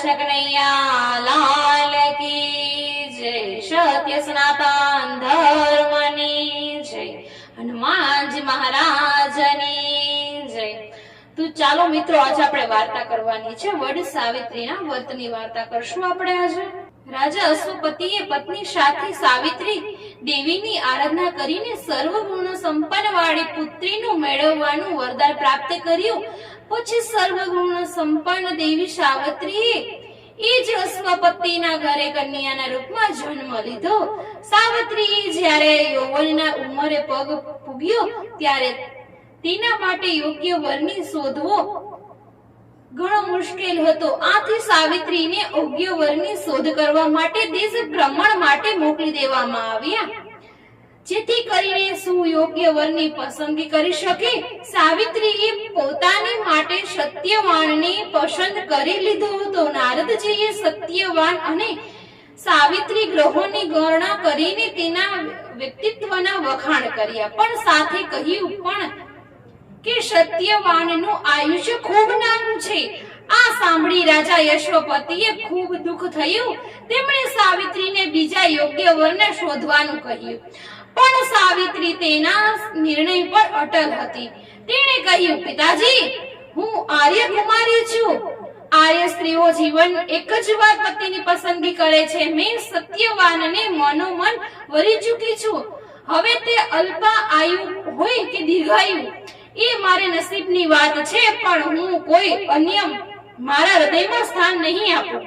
કૃષ્ણ કનૈયા કી જય, સત્ય સનાતન ધર્મની જય, હનુમાનજી મહારાજની જય. તો ચાલો મિત્રો, આજે આપણે વાર્તા કરવાની છે. વડ સાવિત્રીના વર્તની વાર્તા કરશું આપણે આજે. રાજા અશ્વપતિએ પત્ની સાથે સાવિત્રી દેવીની આરાધના કરીને સર્વગુણ સંપન્ન વાળી પુત્રીનું મેળવવાનું વરદાન પ્રાપ્ત કર્યું. પછી સર્વગુણ સંપન્ન દેવી સાવિત્રીએ તેના માટે યોગ્ય વરની શોધવો ઘણો મુશ્કેલ હતો. આથી સાવિત્રીને યોગ્ય વરની શોધ કરવા માટે દેશ ભ્રમણ માટે મોકલી દેવામાં આવ્યા. જેથી કરીને સુયોગ્ય વરની પસંદગી કરી શકે? સાવિત્રીએ પોતાને માટે સત્યવાનને પસંદ કરી લીધો હતો. નારદજીએ સત્યવાન અને સાવિત્રી ગ્રહોની ગણના કરીને તેના વ્યક્તિત્વના વખાણ કર્યા. પણ સાથે કહ્યું પણ કે સત્યવાનનું આયુષ્ય ખૂબ નાનું છે. આ સાંભળી રાજા યશોપતિએ ખૂબ દુઃખ થયું. તેમણે સાવિત્રીને બીજા યોગ્ય વરને શોધવાનું કહ્યું. પણ સાવિત્રી તેના નિર્ણય પર અટલ હતી. તેણે કહ્યું, પિતાજી, હું આર્ય કુમારી છું. આર્ય સ્ત્રીઓ જીવન એક જ વાર પતિની પસંદગી કરે છે. મેં સત્યવાનને મનોમન વરી ચૂકી છું. હવે તે અલ્પા આયુ હોય કે દીર્ઘાયુ? એ મારે નસીબની વાત છે, પણ હું કોઈ અન્ય મારા હૃદયમાં સ્થાન નહીં આપો.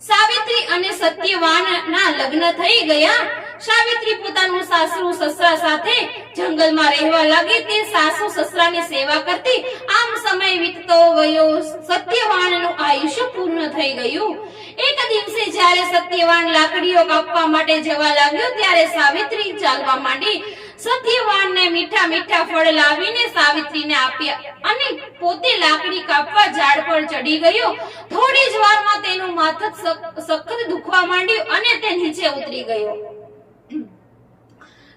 સાવિત્રી અને સત્યવાન ના લગ્ન થઈ ગયા. સાવિત્રી પોતાનું સાસુ સસરા સાથે જંગલમાં રહેવા લાગી. તે સાસુ સસરાની સેવા કરતી. આમ સમય વીતતો ગયો. સત્યવાનનું આયુષ્ય પૂર્ણ થઈ ગયું. એક દિવસે જ્યારે સત્યવાન લાકડીઓ કાપવા માટે જવા લાગ્યો, ત્યારે સાવિત્રી ચાલવા માંડી. સત્યવાનને મીઠા મીઠા ફળ લાવીને સાવિત્રીને આપ્યા અને પોતે લાકડી કાપવા ઝાડ પર ચડી ગયો. થોડી જ વારમાં તેનું માથું સખત દુખવા માંડ્યું અને તે નીચે ઉતરી ગયો.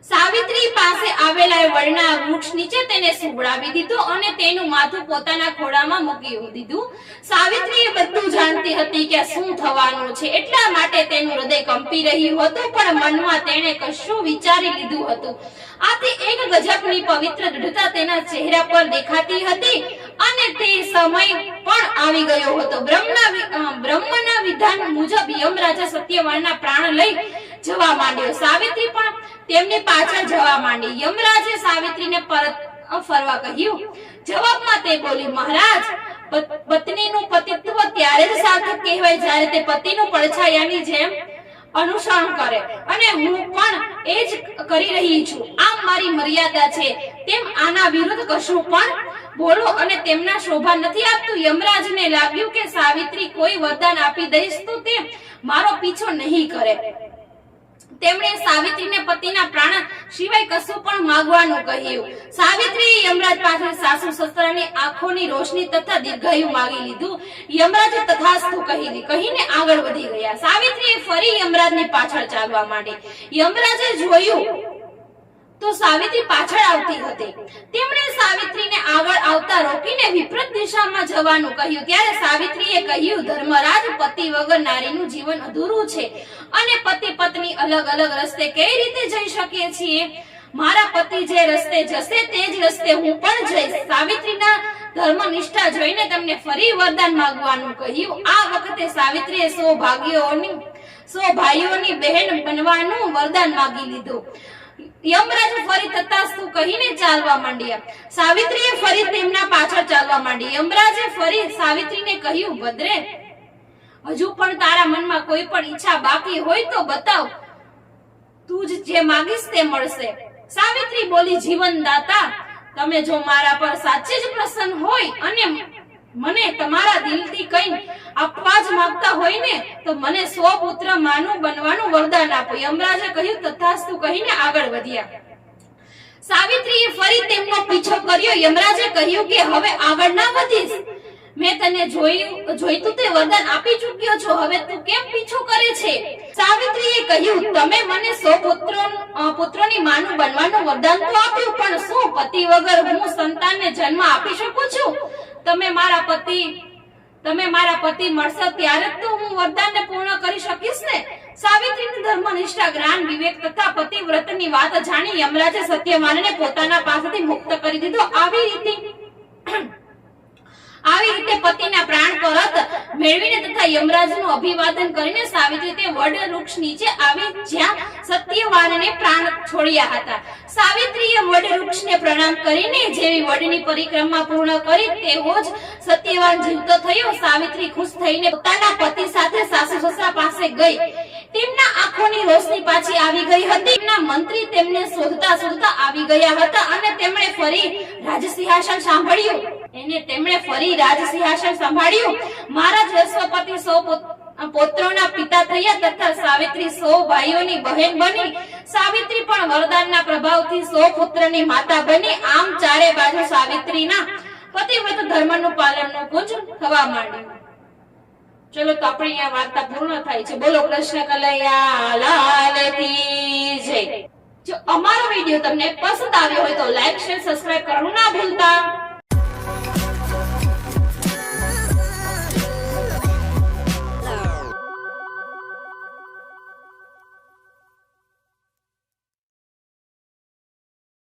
સાવિત્રી પાસે આવેલા વડના વૃક્ષ નીચે તેને સુવડાવી દીધો અને તેનું માથું પોતાના ખોળામાં મૂકી દીધું. સાવિત્રી બધું જાણતી હતી કે શું થવાનું છે, એટલા માટે તેનું હૃદય કંપી રહ્યું હતું, પણ મનમાં તેણે કશું વિચારી લીધું હતું. આથી એક ગજબની પવિત્ર દૃઢતા તેના ચહેરા પર દેખાતી હતી અને તે સમય પણ આવી ગયો હતો. બ્રહ્મના બ્રહ્મના વિધાન મુજબ યમરાજા સત્યવાનના પ્રાણ લઈ જવા માંડ્યો. સાવિત્રી પણ તેમની પાછળ જવા માંડી. યમરાજે સાવિત્રીને પરત ફરવા કહ્યું. જવાબમાં તે બોલી, મહારાજ પત્નીનું પતિત્વ ત્યારે જ સાર્થક કહેવાય જ્યારે તે પતિનું પડછાયાની જેમ અનુસરણ કરે. અને હું પણ એ જ કરી રહી છું. આમ મારી મર્યાદા છે. તેમ આના વિરુદ્ધ કશું પણ બોલો અને તેમના શોભા નથી આપતું. યમરાજને લાગ્યું કે સાવિત્રી કોઈ વરદાન આપી દઈશ તો તે મારો પીછો નહીં કરે. તેમણે સાવિત્રીને પતિના પ્રાણ સિવાય કશું પણ માંગવાનું કહ્યું. સાવિત્રીએ યમરાજ પાસે સાસુ સસરાની આંખોની રોશની તથા દીર્ઘાયુ માંગી લીધું. યમરાજે તથાસ્તુ કહી કહીને આગળ વધી ગયા. સાવિત્રીએ ફરી યમરાજની પાછળ ચાલવા માંડી. યમરાજે જોયું તો સાવિત્રી પાછળ આવતી હતી. તેમણે સાવિત્રીને આગળ આવતા રોકીને વિપરીત દિશામાં જવાનું કહ્યું. ત્યારે સાવિત્રીએ કહ્યું, ધર્મરાજ, પતિ વગર નારીનું જીવન અધૂરું છે અને પતિ પત્ની અલગ અલગ રસ્તે કઈ રીતે જઈ શકીએ છીએ? મારા પતિ જે રસ્તે જશે તે જ રસ્તે હું પણ જઈશ. સાવિત્રીના ધર્મનિષ્ઠા જોઈને તમને ફરી વરદાન માંગવાનું કહ્યું. આ વખતે સાવિત્રીએ સો ભાગ્યોની સો ભાઈઓની બહેન બનવાનું વરદાન માંગી લીધું. યમરાજ ફરી તથાસ્તુ કહીને ચાલવા માંડ્યા. સાવિત્રીએ ફરી તેમના પાછળ ચાલવા માંડી. યમરાજે ફરી સાવિત્રીને કહ્યું, ભદ્રે, હજુ પણ તારા મનમાં કોઈ પણ ઈચ્છા બાકી હોય તો બતાવ. તું જ જે માંગીશ તે મળશે. સાવિત્રી બોલી જીવન દાતા તમે જો મારા પર સાચે જ પ્રસન્ન હોય અને મને તમારા દિલથી કઈ આપવા જ માંગતા હોય ને, તો મને સો પુત્ર માનું બનવાનું વરદાન આપો. યમરાજે કહ્યું, તથાસ્તુ કહીને આગળ વધ્યા. સાવિત્રીએ ફરી તેમનો પીછો કર્યો. યમરાજે કહ્યું કે, હવે આગળ ના વધીશ. મેં તને જોયું, જોઈતું તે વરદાન આપી ચૂક્યો છો. હવે તું કેમ પીછો કરે છે? સાવિત્રીએ કહ્યું, તમે મને સો પુત્રો પુત્રોની માનું બનવાનું વરદાન તો આપ્યું, પણ શું પતિ વગર હું સંતાનને જન્મ આપી શકું છું? તમે મારા પતિ, તમે મારા પતિ મળશો ત્યારે તો હું વરદાનને પૂર્ણ કરી શકીશ ને? સાવિત્રીની ધર્મનિષ્ઠા, જ્ઞાન, વિવેક તથા પતિવ્રતની વાત જાણી યમરાજે સત્યવાનને પોતાના પાસેથી મુક્ત કરી દીધો. આવી રીતે આવી રીતે પતિના પ્રાણ પરત મેળવીને તથા યમરાજનું અભિવાદન કરીને સાવિત્રી તે વડ વૃક્ષ નીચે આવી જ્યાં સત્યવાનને પ્રાણ છોડ્યા હતા. સાવિત્રીએ વડ વૃક્ષને પ્રણામ કરીને જેવી વડની પરિક્રમા પૂર્ણ કરી તેવો જ સત્યવાન જીવતો થયો. સાવિત્રી ખુશ થઈને પોતાના પતિ સાથે સાસુ સસરા પાસે ગઈ. તેમના આંખોની રોશની પાછી આવી ગઈ હતી. તેમના મંત્રી તેમને શોધતા શોધતા આવી ગયા હતા અને તેમણે ફરી રાજસિંહાસન સાંભળ્યું. એને તેમણે ફરી રાજસિંહાસન સંભાળ્યું. મહારાજ અશ્વપતિ સૌ પુત- પિતા થયા તથા સાવિત્રી સૌ ભાઈઓની બહેન બની. સાવિત્રી પણ વરદાનના પ્રભાવથી સૌ પુત્રની માતા બની. આમ ચારે બાજુ સાવિત્રીના પતિવ્રત ધર્મનું પાલનનું પુંજ થવા માંડ્યું. ચલો તો આપણે અહીંયા વાર્તા પૂર્ણ થાય છે. બોલો કૃષ્ણ કલૈયા જય. જો અમારો વીડિયો તમને પસંદ આવ્યો હોય તો લાઈક, શેર સબસ્ક્રાઇબ કરવાનું ના ભૂલતા.